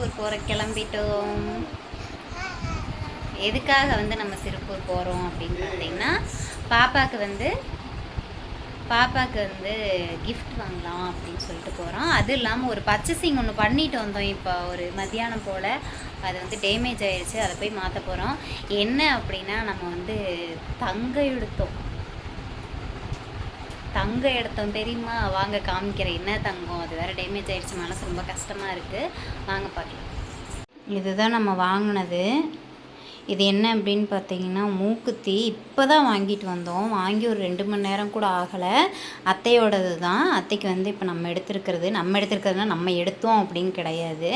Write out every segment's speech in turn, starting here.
திருப்பூர் போகிற கிளம்பிட்டோம். எதுக்காக வந்து நம்ம திருப்பூர் போகிறோம் அப்படின்னு பார்த்தீங்கன்னா பாப்பாவுக்கு வந்து பாப்பாவுக்கு வந்து கிஃப்ட் வாங்கலாம் அப்படின்னு சொல்லிட்டு போகிறோம் அது இல்லாமல் ஒரு பர்ச்சேசிங் ஒன்று பண்ணிட்டு வந்தோம் இப்போ ஒரு மத்தியானம் போல். அது வந்து டேமேஜ் ஆயிடுச்சு அதை போய் மாற்ற போகிறோம் என்ன அப்படின்னா நம்ம வந்து தங்க எடுத்தோம். தங்க இடத்தம் தெரியுமா? வாங்க காமிக்கிறேன் என்ன தங்கம்? அது வேறு டேமேஜ் ஆகிடுச்சு மனசு ரொம்ப கஷ்டமாக இருக்குது வாங்க பார்க்கலாம். இதுதான் நம்ம வாங்கினது. இது என்ன அப்படின்னு பார்த்தீங்கன்னா மூக்குத்தி இப்போ தான் வாங்கிட்டு வந்தோம். வாங்கி ஒரு ரெண்டு மணி நேரம் கூட ஆகலை. அத்தையோடது தான். அத்தைக்கு வந்து இப்போ நம்ம எடுத்திருக்கிறது நம்ம எடுத்திருக்கிறதுனா நம்ம எடுத்தோம் அப்படின்னு கிடையாது.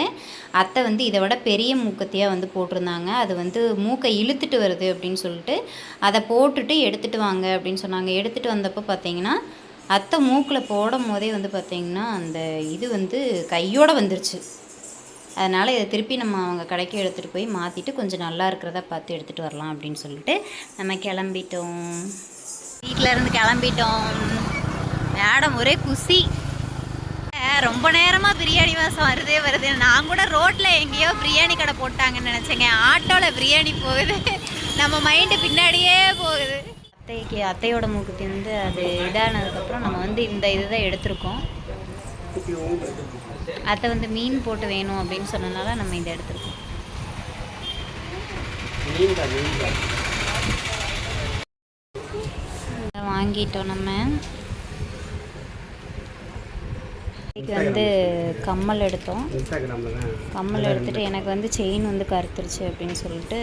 அத்தை வந்து இதை விட பெரிய மூக்குத்தியாக வந்து போட்டிருந்தாங்க. அது வந்து மூக்கை இழுத்துட்டு வருது அப்படின்னு சொல்லிட்டு அதை போட்டுட்டு எடுத்துகிட்டு வாங்க அப்படின்னு சொன்னாங்க. எடுத்துகிட்டு வந்தப்போ பார்த்தீங்கன்னா அத்தை மூக்கில் போடும் போதே வந்து பார்த்திங்கன்னா அந்த இது வந்து கையோட வந்துருச்சு. அதனால் இதை திருப்பி நம்ம அவங்க கடைக்கு எடுத்துகிட்டு போய் மாற்றிட்டு கொஞ்சம் நல்லா இருக்கிறத பார்த்து எடுத்துகிட்டு வரலாம் அப்படின்னு சொல்லிட்டு நம்ம கிளம்பிட்டோம். வீட்டில் இருந்து கிளம்பிட்டோம். மேடம் ஒரே குசி. ரொம்ப நேரமாக பிரியாணி வாசம் வருதே வருது. நான் கூட ரோட்டில் எங்கேயோ பிரியாணி கடை போட்டாங்கன்னு நினச்சேங்க. ஆட்டோவில் பிரியாணி போகுது. நம்ம மைண்டு பின்னாடியே போகுது. அத்தைக்கு அத்தையோட மூக்குத்தி வந்து அது இதானதுக்கப்புறம் நம்ம வந்து இந்த இதுதான் எடுத்திருக்கோம். அத்தை வந்து மீன் போட்டு வேணும் அப்படின்னு சொன்னனால நம்ம இதை எடுத்திருக்கோம். வாங்கிட்டோம் நம்ம. இதுக்கு வந்து கம்மல் எடுத்தோம். கம்மல் எடுத்துட்டு எனக்கு வந்து செயின் வந்து கருத்துருச்சு அப்படின்னு சொல்லிட்டு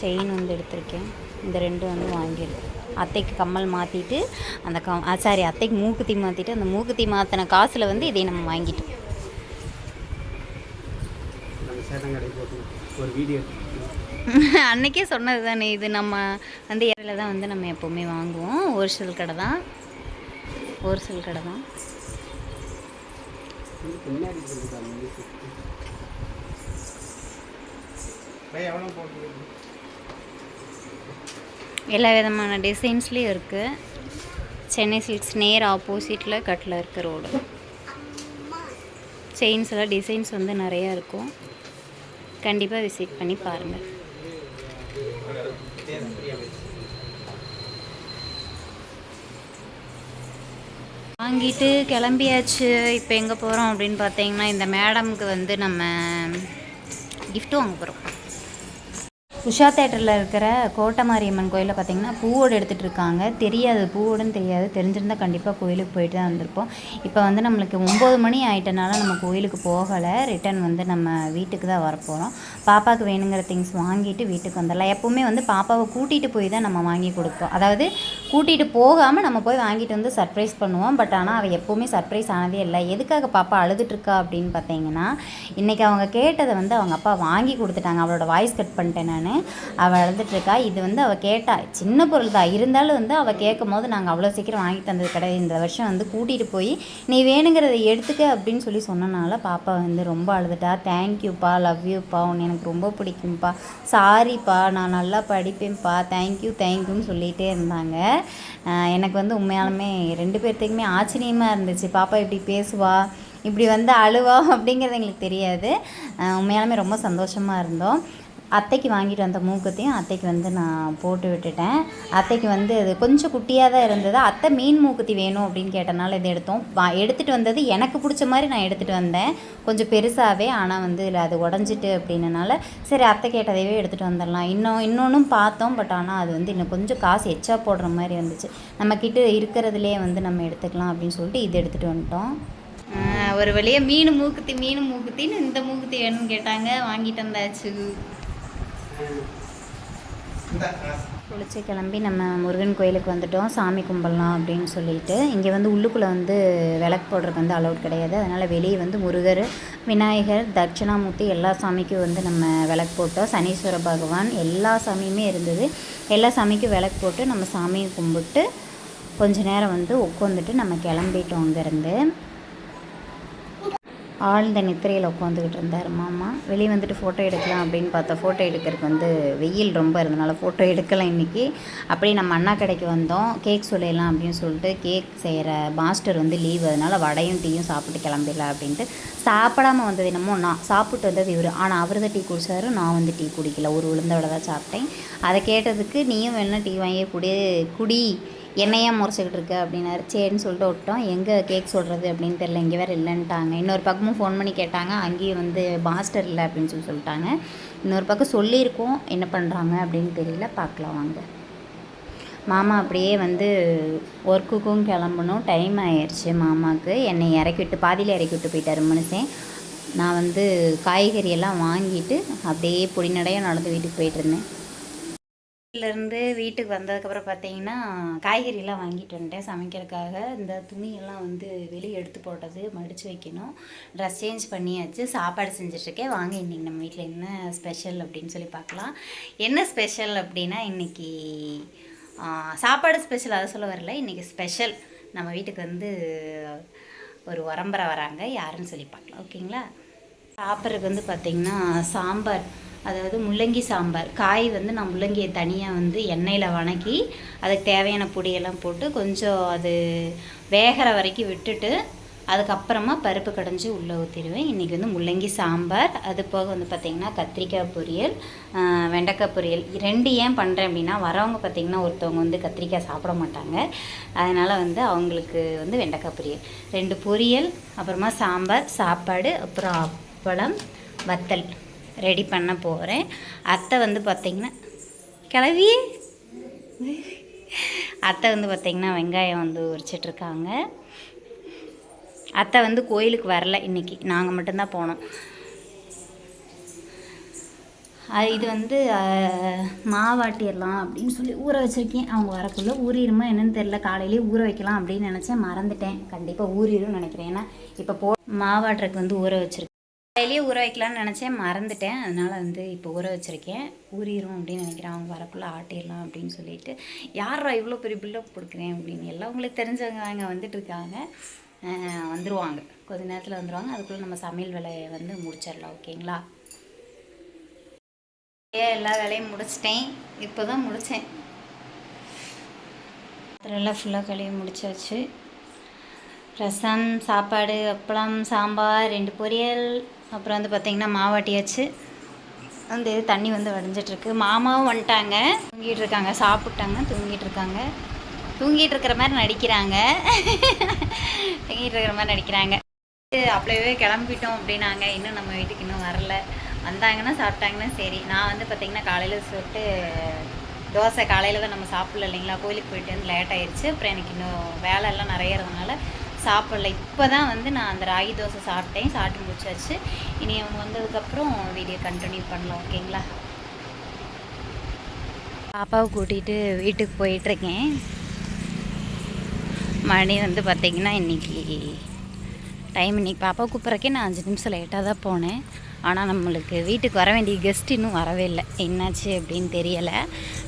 செயின் வந்து எடுத்திருக்கேன். இந்த ரெண்டும் வந்து வாங்கியிருக்கேன் அத்தைக்கு கம்மல் மாற்றிட்டு அந்த கம் சாரி அத்தைக்கு மூக்குத்தி மாற்றிட்டு அந்த மூக்குத்தி மாற்றின காசில் வந்து இதை நம்ம வாங்கிட்டோம். போட்டு அன்னைக்கே சொன்னது தானே இது நம்ம வந்து இடையில தான் வந்து நம்ம எப்போவுமே வாங்குவோம். ஒரு சில கடை தான். ஒரு சில கடை தான். பின்னாடி போட்டுருக்காங்க music. பை, எவ்வளோ போட்டுருக்கு எல்லா விதமான டிசைன்ஸ்லேயும் இருக்குது சென்னை சில்க்ஸ் நேர் ஆப்போசிட்டில் கட்டில் இருக்க ரோடு செயின்ஸ் எல்லாம் டிசைன்ஸ் வந்து நிறையா இருக்கும். கண்டிப்பாக விசிட் பண்ணி பாருங்கள் வாங்கிட்டு கிளம்பியாச்சு. இப்போ எங்கே போகிறோம் அப்படின்னு பார்த்தீங்கன்னா இந்த மேடம்க்கு வந்து நம்ம கிஃப்ட் வாங்க போகிறோம் உஷா தேட்டரில் இருக்கிற கோட்டமாரியம்மன் கோயிலில் பார்த்தீங்கன்னா பூவோடு எடுத்துகிட்டு இருக்காங்க. தெரியாது பூவோடுன்னு தெரியாது. தெரிஞ்சிருந்தால் கண்டிப்பாக கோயிலுக்கு போயிட்டு தான் வந்திருப்போம் இப்போ வந்து நம்மளுக்கு ஒம்பது மணி ஆயிட்டனால நம்ம கோயிலுக்கு போகலை. ரிட்டர்ன் வந்து நம்ம வீட்டுக்கு தான் வரப்போகிறோம். பாப்பாவுக்கு வேணுங்கிற திங்ஸ் வாங்கிட்டு வீட்டுக்கு வந்துடலாம். எப்போவுமே வந்து பாப்பாவை கூட்டிகிட்டு போய் தான் நம்ம வாங்கி கொடுப்போம். அதாவது கூட்டிகிட்டு போகாமல் நம்ம போய் வாங்கிட்டு வந்து சர்ப்ரைஸ் பண்ணுவோம். பட் ஆனால் அவள் எப்போவுமே சர்ப்ரைஸ் ஆனதே இல்லை. எதுக்காக பாப்பா அழுதுட்டுருக்கா அப்படின்னு பார்த்தீங்கன்னா இன்றைக்கி அவங்க கேட்டதை வந்து அவங்க அப்பா வாங்கி கொடுத்துட்டாங்க. அவளோட வாய்ஸ் கட் பண்ணிட்டேன் நான். அவள் வளர்ந்துட்டுருக்கா இது வந்து அவள் கேட்டா சின்ன பொருள் தான் இருந்தாலும் வந்து அவள் கேட்கும் போது நாங்கள் அவ்வளோ சீக்கிரம் வாங்கி தந்தது கிடையாது. இந்த வருஷம் வந்து கூட்டிகிட்டு போய் நீ வேணுங்கிறத எடுத்துக்க அப்படின்னு சொல்லி சொன்னனால பாப்பா வந்து ரொம்ப அழுதுட்டா. தேங்க்யூப்பா லவ் யூப்பா உன்னை எனக்கு ரொம்ப பிடிக்கும்ப்பா சாரிப்பா நான் நல்லா படிப்பேன்ப்பா. தேங்க்யூ தேங்க்யூன்னு சொல்லிகிட்டே இருந்தாங்க. எனக்கு வந்து உண்மையாலுமே ரெண்டு பேர்த்துக்குமே ஆச்சரியமாக இருந்துச்சு. பாப்பா இப்படி பேசுவா? இப்படி வந்து அழுவா? அப்படிங்கிறது எங்களுக்கு தெரியாது. உண்மையாலுமே ரொம்ப சந்தோஷமாக இருந்தோம். அத்தைக்கு வாங்கிட்டு வந்த மூக்குத்தையும் அத்தைக்கு வந்து நான் போட்டு விட்டுட்டேன். அத்தைக்கு வந்து அது கொஞ்சம் குட்டியாக தான் இருந்தது. அத்தை மீன் மூக்குத்தி வேணும் அப்படின்னு கேட்டனால இதை எடுத்தோம். வா எடுத்துகிட்டு வந்தது எனக்கு பிடிச்ச மாதிரி நான் எடுத்துகிட்டு வந்தேன். கொஞ்சம் பெருசாகவே ஆனால் வந்து இல்லை அது உடஞ்சிட்டு அப்படின்னனால சரி அத்தை கேட்டதையே எடுத்துகிட்டு வந்துடலாம். இன்னும் இன்னொன்றும் பார்த்தோம் பட் ஆனால் அது வந்து இன்னும் கொஞ்சம் காசு எச்சா போடுற மாதிரி இருந்துச்சு நம்மக்கிட்ட இருக்கிறதுலே வந்து நம்ம எடுத்துக்கலாம் அப்படின்னு சொல்லிட்டு இது எடுத்துகிட்டு வந்துட்டோம். ஒரு வழியாக மீன் மூக்குத்தி மீன் மூக்குத்தின்னு இந்த மூக்குத்தி வேணும்னு கேட்டாங்க. வாங்கிட்டு வந்தாச்சு. குளிச்சு கிளம்பி நம்ம முருகன் கோயிலுக்கு வந்துட்டோம். சாமி கும்பிடலாம் அப்படின்னு சொல்லிட்டு. இங்கே வந்து உள்ளுக்குள்ளே வந்து விளக்கு போடுறதுக்கு வந்து அலௌட் கிடையாது. அதனால் வெளியே வந்து முருகர் விநாயகர் தட்சிணாமூர்த்தி எல்லா சாமிக்கும் வந்து நம்ம விளக்கு போட்டோம். சனீஸ்வர பகவான் எல்லா சாமியுமே இருந்தது. எல்லா சாமிக்கும் விளக்கு போட்டு நம்ம சாமியை கும்பிட்டு கொஞ்ச நேரம் வந்து உட்காந்துட்டு நம்ம கிளம்பிட்டோம் அங்கேருந்து. ஆழ்ந்த நித்திரையில் உட்காந்துக்கிட்டு இருந்தார். மாமா வெளியே வந்துட்டு ஃபோட்டோ எடுக்கலாம் அப்படின்னு பார்த்தா ஃபோட்டோ எடுக்கிறதுக்கு வந்து வெயில் ரொம்ப இருந்தனால ஃபோட்டோ எடுக்கலாம் இன்றைக்கி அப்படியே நம்ம அண்ணா கடைக்கு வந்தோம். கேக் சொல்லிடலாம் அப்படின்னு சொல்லிட்டு கேக் செய்கிற மாஸ்டர் வந்து லீவ் அதனால் வடையும் டீயும் சாப்பிட்டு கிளம்பிடலாம் அப்படின்ட்டு சாப்பிடாம வந்தது என்னமோ நான். சாப்பிட்டு வந்தது இவர். ஆனால் அவர் தான் டீ குடிச்சாரு நான் வந்து டீ குடிக்கல. ஒரு உளுந்த தான் சாப்பிட்டேன். அதை கேட்டதுக்கு நீயும் வேணால் டீ வாங்கி குடி குடி. என்னையே முறைச்சிக்கிட்டு இருக்கு அப்படின்னாரு சரின்னு சொல்லிட்டு விட்டோம். எங்கே கேக் சொல்கிறது அப்படின்னு தெரில இங்கே வேறு இல்லைன்ட்டாங்க. இன்னொரு பக்கமும் ஃபோன் பண்ணி கேட்டாங்க அங்கேயும் வந்து மாஸ்டர் இல்லை அப்படின்னு சொல்லி சொல்லிட்டாங்க. இன்னொரு பக்கம் சொல்லியிருக்கோம் என்ன பண்ணுறாங்க அப்படின்னு தெரியல பார்க்கலாம் வாங்க. மாமா அப்படியே வந்து ஒர்க்குக்கும் கிளம்பணும். டைம் ஆயிடுச்சு மாமாவுக்கு என்னை இறக்கி விட்டு பாதியில் இறக்கி விட்டு போயிட்டார் மனுஷன். நான் வந்து காய்கறி எல்லாம் வாங்கிட்டு அப்படியே பொடிநடையாக நடந்து வீட்டுக்கு போயிட்டுருந்தேன் இருந்து வீட்டுக்கு வந்ததுக்கப்புறம் பார்த்தீங்கன்னா காய்கறியெல்லாம் வாங்கிட்டு வந்துட்டேன் சமைக்கிறதுக்காக. இந்த துணியெல்லாம் வந்து வெளியே எடுத்து போட்டது மடித்து வைக்கணும். ட்ரெஸ் சேஞ்ச் பண்ணியாச்சு. சாப்பாடு செஞ்சிட்ருக்கேன். வாங்க இன்றைக்கி நம்ம வீட்டில் என்ன ஸ்பெஷல் அப்படின்னு சொல்லி பார்க்கலாம். என்ன ஸ்பெஷல் அப்படின்னா இன்றைக்கி சாப்பாடு ஸ்பெஷல் அதை சொல்ல வரல. இன்றைக்கி ஸ்பெஷல் நம்ம வீட்டுக்கு வந்து ஒரு உரம்பரை வராங்க யாருன்னு சொல்லி பார்க்கலாம். ஓகேங்களா? சாப்பிட்றதுக்கு வந்து பார்த்திங்கன்னா சாம்பார் அதாவது முள்ளங்கி சாம்பார். காய் வந்து நான் முள்ளங்கியை தனியாக வந்து எண்ணெயில் வணக்கி அதுக்கு தேவையான பொடியெல்லாம் போட்டு கொஞ்சம் அது வேகிற வரைக்கும் விட்டுட்டு அதுக்கப்புறமா பருப்பு கடைஞ்சி உள்ளே ஊற்றிடுவேன் இன்றைக்கி வந்து முள்ளங்கி சாம்பார். அது போக வந்து பார்த்திங்கன்னா கத்திரிக்காய் பொரியல் வெண்டைக்காய் பொரியல். ரெண்டு ஏன் பண்ணுறேன் அப்படின்னா வரவங்க பார்த்திங்கன்னா ஒருத்தவங்க வந்து கத்திரிக்காய் சாப்பிட மாட்டாங்க. அதனால் வந்து அவங்களுக்கு வந்து வெண்டைக்காய் பொரியல். ரெண்டு பொரியல் அப்புறமா சாம்பார் சாப்பாடு அப்புறம் அப்பளம் வத்தல். ரெடி பண்ண போகிறேன் அத்தை வந்து பார்த்திங்கன்னா கிளவி? அத்தை வந்து பார்த்திங்கன்னா வெங்காயம் வந்து உரிச்சிட்ருக்காங்க அத்தை வந்து கோயிலுக்கு வரல இன்னைக்கு. நாங்கள் மட்டும்தான் போனோம். இது வந்து மாவாட்டிடலாம் அப்படின்னு சொல்லி ஊற வச்சுருக்கேன். அவங்க வரக்குள்ளே ஊறிடுமா என்னென்னு தெரில காலையிலேயே ஊற வைக்கலாம் அப்படின்னு நினச்சேன். மறந்துட்டேன். கண்டிப்பாக ஊறிடும் நினைக்கிறேன். ஏன்னா இப்போ போ மாவாட்டுறதுக்கு வந்து ஊற வச்சுருக்கேன். காலையிலேயே ஊற வைக்கலாம்னு நினச்சேன். மறந்துட்டேன். அதனால் வந்து இப்போ ஊற வச்சுருக்கேன். ஊறிடும் அப்படின்னு நினைக்கிறேன். அவங்க வரக்குள்ளே ஆட்டிடலாம் அப்படின்னு சொல்லிட்டு. யாரா இவ்வளோ பெரிய பில்லப் கொடுக்குறேன் அப்படின்னு. எல்லாம் உங்களுக்கு தெரிஞ்சவங்க அங்கே வந்துட்டுருக்காங்க வந்துடுவாங்க கொஞ்ச நேரத்தில் வந்துடுவாங்க அதுக்குள்ளே நம்ம சமையல் வேலையை வந்து முடிச்சிடலாம். ஓகேங்களா? ஏன் எல்லா வேலையும் முடிச்சிட்டேன். இப்போ தான் முடித்தேன் எல்லாம் ஃபுல்லாக கழுவி முடிச்சாச்சு. ரசம் சாப்பாடு அப்பளம் சாம்பார் ரெண்டு பொரியல். அப்புறம் வந்து பார்த்திங்கன்னா மாவாட்டியாச்சு வந்து தண்ணி வந்து வடைஞ்சிட்ருக்கு. மாமாவும் வந்துட்டாங்க. தூங்கிட்டு இருக்காங்க சாப்பிட்டாங்க. தூங்கிட்டு இருக்காங்க தூங்கிட்டு இருக்கிற மாதிரி நடிக்கிறாங்க. தூங்கிட்டு இருக்கிற மாதிரி நடிக்கிறாங்க. அப்படியே கிளம்பிட்டோம் அப்படின்னாங்க. இன்னும் நம்ம வீட்டுக்கு இன்னும் வரல. வந்தாங்கன்னா சாப்பிட்டாங்கன்னா சரி. நான் வந்து பார்த்திங்கன்னா காலையில் சொல்லிட்டு தோசை காலையில் தான் நம்ம சாப்பிடல இல்லைங்களா? கோயிலுக்கு போயிட்டு வந்து லேட் ஆயிடுச்சு அப்புறம் எனக்கு இன்னும் வேலை எல்லாம் நிறைய இருந்தனால சாப்பிடல. இப்போ தான் வந்து நான் அந்த ராகி தோசை சாப்பிட்டேன். சாப்பிட்டு முடிச்சாச்சு. இனி அவங்க வந்ததுக்கப்புறம் வீடியோ கண்டினியூ பண்ணலாம் ஓகேங்களா? பாப்பாவை கூட்டிகிட்டு வீட்டுக்கு போயிட்டுருக்கேன். மணி வந்து பார்த்திங்கன்னா இன்றைக்கி டைம் இன்னைக்கு பாப்பா கூப்பிட்றக்கே நான் அஞ்சு நிமிஷம் லேட்டாக தான் போனேன். ஆனால் நம்மளுக்கு வீட்டுக்கு வர வேண்டிய கெஸ்ட் இன்னும் வரவே இல்லை. என்னாச்சு அப்படின்னு தெரியலை.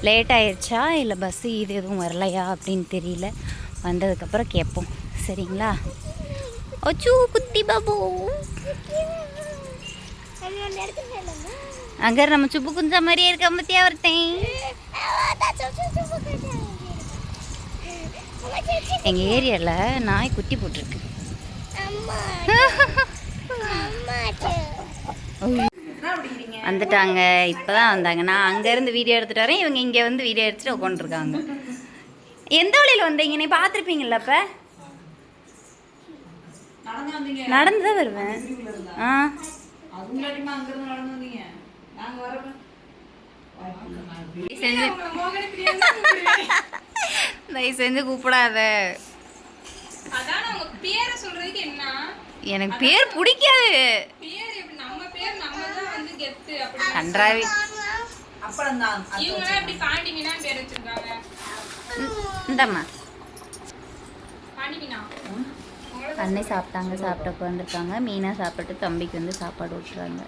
லேட் ஆயிடுச்சா? இல்லை பஸ்ஸு இது எதுவும் வரலையா அப்படின்னு தெரியல. வந்ததுக்கப்புறம் கேட்போம். சரிங்களா? அச்சூ குத்தி பாபு. அங்கே நம்ம சுப்பு குஞ்சா மாதிரியே இருக்க பத்தியா ஒருத்தன் எங்கள் ஏரியாவில் நாய் குட்டி போட்டிருக்கு. வந்துட்டாங்க இப்போ தான் வந்தாங்க. நான் அங்கேருந்து வீடியோ எடுத்துகிட்டு வரேன். இவங்க இங்கே வந்து வீடியோ எடுத்துகிட்டு உட்காந்துருக்காங்க எந்த வழியில் வந்தீங்க? நீ பார்த்துருப்பீங்களா இப்போ நடந்து தான் வருவேன். ஆ. தயவு செஞ்சு கூப்பிடாத. அதான் அவங்க பேரை சொல்றதுக்கு என்ன? எனக்கு பேர் பிடிக்காது. பேர் எப்படி? நம்ம பேர் நம்ம தான் வந்து கெத்து அப்படி கன்றாவி. இவங்க எப்படி பாண்டி மீனா பேர் வச்சிருக்காங்க. இந்தம்மா. பாண்டி மீனா? அன்னை சாப்பிட்டாங்க சாப்பிட்ட உட்காந்துருக்காங்க மீனாக சாப்பிட்டு தம்பிக்கு வந்து சாப்பாடு விட்டுறாங்க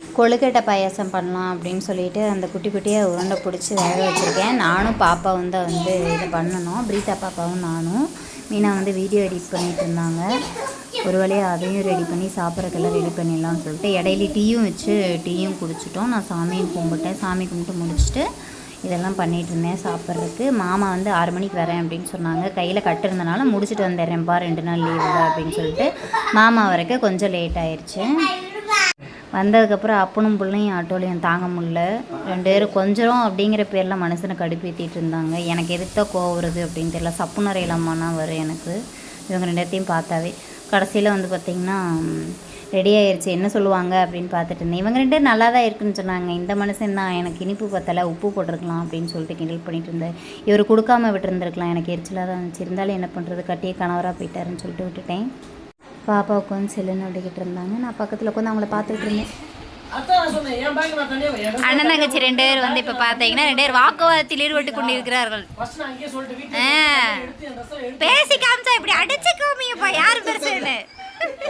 கொழுக்கட்டை பாயாசம் பண்ணலாம் அப்படின்னு சொல்லிட்டு அந்த குட்டி குட்டியாக உருண்டை பிடிச்சி வேக வச்சுருக்கேன். நானும் பாப்பா வந்து வந்து இதை பண்ணணும். பிரீதா பாப்பாவும் நானும். மீனா வந்து வீடியோ எடிட் பண்ணிட்டு இருந்தாங்க. ஒரு வழியாக அதையும் ரெடி பண்ணி சாப்பிட்றதுக்கெல்லாம் ரெடி பண்ணிடலாம்னு சொல்லிட்டு இடையில டீயும் வச்சு டீயும் குடிச்சிட்டோம். நான் சாமியும் கும்பிட்டேன். சாமி கும்பிட்டு முடிச்சுட்டு இதெல்லாம் பண்ணிகிட்டு இருந்தேன் சாப்பிட்றதுக்கு. மாமா வந்து ஆறு மணிக்கு வரேன் அப்படின்னு சொன்னாங்க. கையில் கட்டிருந்தனால முடிச்சுட்டு வந்துடுறேன்ப்பா ரெண்டு நாள் லீவு அப்படின்னு சொல்லிட்டு மாமா வரைக்கும் கொஞ்சம் லேட் ஆயிடுச்சு வந்ததுக்கப்புறம் அப்பனும் பிள்ளையும் ஆட்டோலையும் தாங்க முடில ரெண்டு பேரும் கொஞ்சம் அப்படிங்கிற பேரில் மனசனை கடுப்பேற்றிட்டு இருந்தாங்க. எனக்கு எதுக்கு கோவம் வருது அப்படின்னு தெரியல. சப்புனரையிலம்மானா வரும் எனக்கு. இவங்க ரெண்டு இடத்தையும் பார்த்தாவே. கடைசியில் வந்து பார்த்திங்கன்னா ரெடி ஆயிருச்சு என்ன சொல்லுவாங்க அப்படின்னு பார்த்துட்டு இருந்தேன் இவங்க ரெண்டு பேரும் நல்லா தான் இருக்குன்னு சொன்னாங்க. இந்த மனுஷன் தான். எனக்கு இனிப்பு பத்தலை உப்பு போட்டிருக்கலாம் அப்படின்னு சொல்லிட்டு கிண்டல் பண்ணிட்டு இருந்தார். இவர் கொடுக்காம விட்டுருந்துருக்கலாம். எனக்கு எரிச்சலாக தான் இருந்துச்சு. இருந்தாலும் என்ன பண்ணுறது கட்டியே கணவராக போயிட்டாருன்னு சொல்லிட்டு விட்டுட்டேன். பாப்பா உட்காந்து செல்லுன்னு ஓடிக்கிட்டு இருந்தாங்க. நான் பக்கத்தில் உட்காந்து அவங்கள பார்த்துட்டு இருந்தேன். அண்ணன் தங்கச்சி ரெண்டு பேர் வந்து இப்போ பார்த்தீங்கன்னா ரெண்டு பேர் வாக்குவாதத்தில் ஈடுபட்டு கொண்டிருக்கிறார்கள். பேசி காமிச்சா இப்படி அடிச்சு காமிங்கப்பா யார் பெருசுன்னு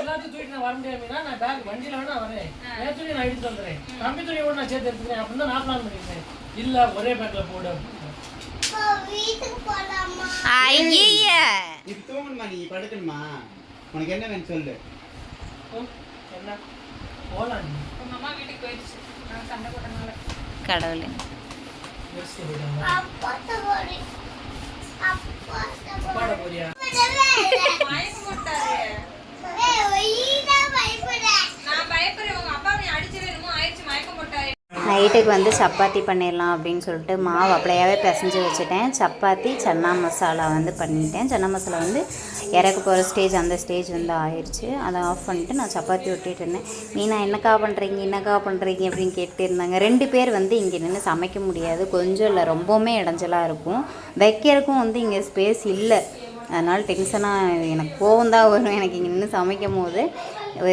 எல்லாத்தையும் தூக்கிட்டு நான் வர முடியாதுன்னா நான் பேக் வண்டியில வேணா வரேன். என் துணி நான் எடுத்து வந்துடுறேன். தம்பி துணி கூட நான் சேர்த்து எடுத்துக்கிறேன். அப்படின்னு தான் நான் பிளான் பண்ணியிருந்தேன் இல்ல ஒரே பேக்ல போடு அப்படின்னு. ஐய நீ தூங்கணுமா நீ? படுக்கணுமா? உனக்கு என்ன வேணும் சொல்லு. ம், என்ன? போலாம் நீ. உங்க அம்மா வீட்டுக்கு போயிடுச்சு. நான் சண்டை போட்டனால கடவுளே. பாட போறியா? நைட்டுக்கு வந்து சப்பாத்தி பண்ணிடலாம் அப்படின்னு சொல்லிட்டு மாவு அப்படியாவே பிசைஞ்சு வச்சுட்டேன். சப்பாத்தி சன்னா மசாலா வந்து பண்ணிட்டேன். சன்னா மசாலா வந்து இறக்க போகிற ஸ்டேஜ் அந்த ஸ்டேஜ் வந்து ஆயிடுச்சு அதை ஆஃப் பண்ணிட்டு நான் சப்பாத்தி விட்டுட்டு இருந்தேன். மீனா என்னக்கா பண்ணுறீங்க என்னக்கா பண்ணுறீங்க அப்படின்னு கேட்டு இருந்தாங்க. ரெண்டு பேர் வந்து இங்கே நின்று சமைக்க முடியாது. கொஞ்சம் இல்லை ரொம்பவுமே இடைஞ்சலாக இருக்கும். வைக்கிறதுக்கும் வந்து இங்கே ஸ்பேஸ் இல்லை. அதனால் டென்ஷனாக எனக்கு கோவம் தான் வரும் எனக்கு இங்கே நின்று சமைக்கும் போது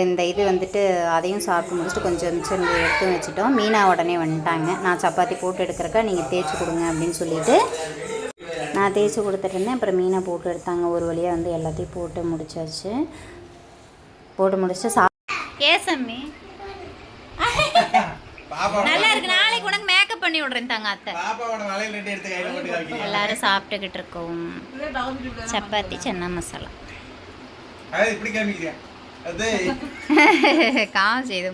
இந்த இது வந்துட்டு அதையும் சாப்பிட்டு முடிச்சுட்டு கொஞ்சம் மிச்சம் எடுத்து வச்சுட்டோம். மீனா உடனே வந்துட்டாங்க. நான் சப்பாத்தி போட்டு எடுக்கிறக்கா நீங்கள் தேய்ச்சி கொடுங்க அப்படின்னு சொல்லிட்டு நான் தேய்ச்சி கொடுத்துட்டு இருந்தேன். அப்புறம் மீனை போட்டு எடுத்தாங்க. ஒரு வழியாக வந்து எல்லாத்தையும் போட்டு முடிச்சாச்சு. போட்டு முடிச்சு சா பாப்பா நல்லா இருக்கு. நாளைக்கு உனக்கு மேக்கப் பண்ணி விடுறேன் தாங்க அத்தை எல்லாரும் சாப்பிட்டுக்கிட்டு இருக்கோம். சப்பாத்தி சன்னா மசாலா. காம் செய்து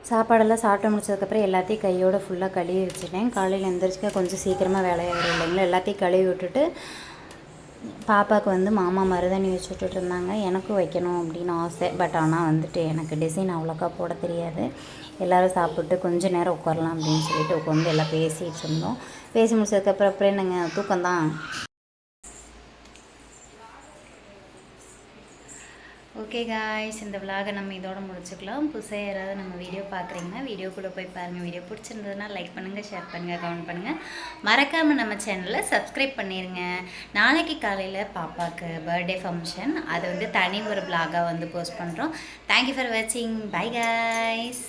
சாப்பாடெல்லாம் சாப்பிட்டு முடிச்சதுக்கப்புறம் எல்லாத்தையும் கையோட ஃபுல்லாக கழுவி வச்சுட்டேன். காலையில் எழுந்திரிச்சிக்க கொஞ்சம் சீக்கிரமாக வேலையாக வரும் இல்லைங்களா? எல்லாத்தையும் கழுவி விட்டுட்டு பாப்பாவுக்கு வந்து மாமா மருதாணி வச்சு விட்டுட்டு இருந்தாங்க. எனக்கும் வைக்கணும் அப்படின்னு ஆசை. பட் ஆனால் வந்துட்டு எனக்கு டிசைன் அவ்வளோக்கா போட தெரியாது. எல்லோரும் சாப்பிட்டு கொஞ்சம் நேரம் உட்காரலாம் அப்படின்னு சொல்லிட்டு உட்காந்து எல்லாம் பேசிகிட்டு இருந்தோம். பேசி முடிச்சதுக்கப்புறம் அப்புறம் என்னங்க தூக்கம்தான்? ஓகே காய்ஸ் இந்த விலாகை நம்ம இதோட முடிச்சுக்கலாம். புதுசாக யாராவது நம்ம வீடியோ பார்க்குறீங்கன்னா வீடியோக்குள்ளே போய் பாருங்கள் வீடியோ பிடிச்சிருந்ததுன்னா லைக் பண்ணுங்கள் ஷேர் பண்ணுங்கள் கமெண்ட் பண்ணுங்கள் மறக்காமல் நம்ம சேனலை சப்ஸ்கிரைப் பண்ணிடுங்க நாளைக்கு காலையில் பாப்பாவுக்கு பர்த்டே ஃபங்க்ஷன் அதை வந்து தனி ஒரு விலாகாக வந்து போஸ்ட் பண்ணுறோம் தேங்க்யூ ஃபார் வாட்சிங் பை காய்ஸ்